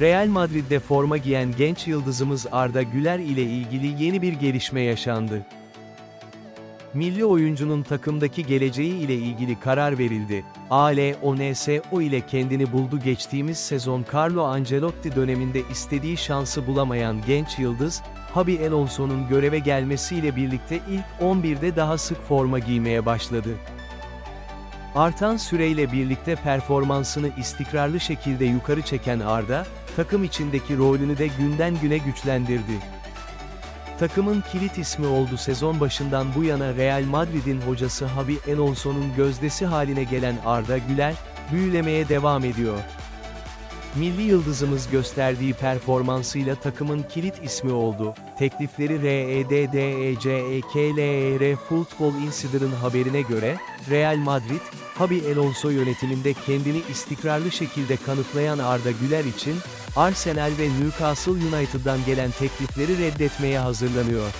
Real Madrid'de forma giyen genç yıldızımız Arda Güler ile ilgili yeni bir gelişme yaşandı. Milli oyuncunun takımdaki geleceği ile ilgili karar verildi. AL ONSO ile kendini buldu geçtiğimiz sezon Carlo Ancelotti döneminde istediği şansı bulamayan genç yıldız, Xabi Alonso'nun göreve gelmesiyle birlikte ilk 11'de daha sık forma giymeye başladı. Artan süreyle birlikte performansını istikrarlı şekilde yukarı çeken Arda, takım içindeki rolünü de günden güne güçlendirdi. Takımın kilit ismi oldu sezon başından bu yana Real Madrid'in hocası Xabi Alonso'nun gözdesi haline gelen Arda Güler, büyülemeye devam ediyor. Milli yıldızımız gösterdiği performansıyla takımın kilit ismi oldu. Teklifleri E REDDECEKLER Football Insider'ın haberine göre, Real Madrid, Xabi Alonso yönetiminde kendini istikrarlı şekilde kanıtlayan Arda Güler için, Arsenal ve Newcastle United'dan gelen teklifleri reddetmeye hazırlanıyor.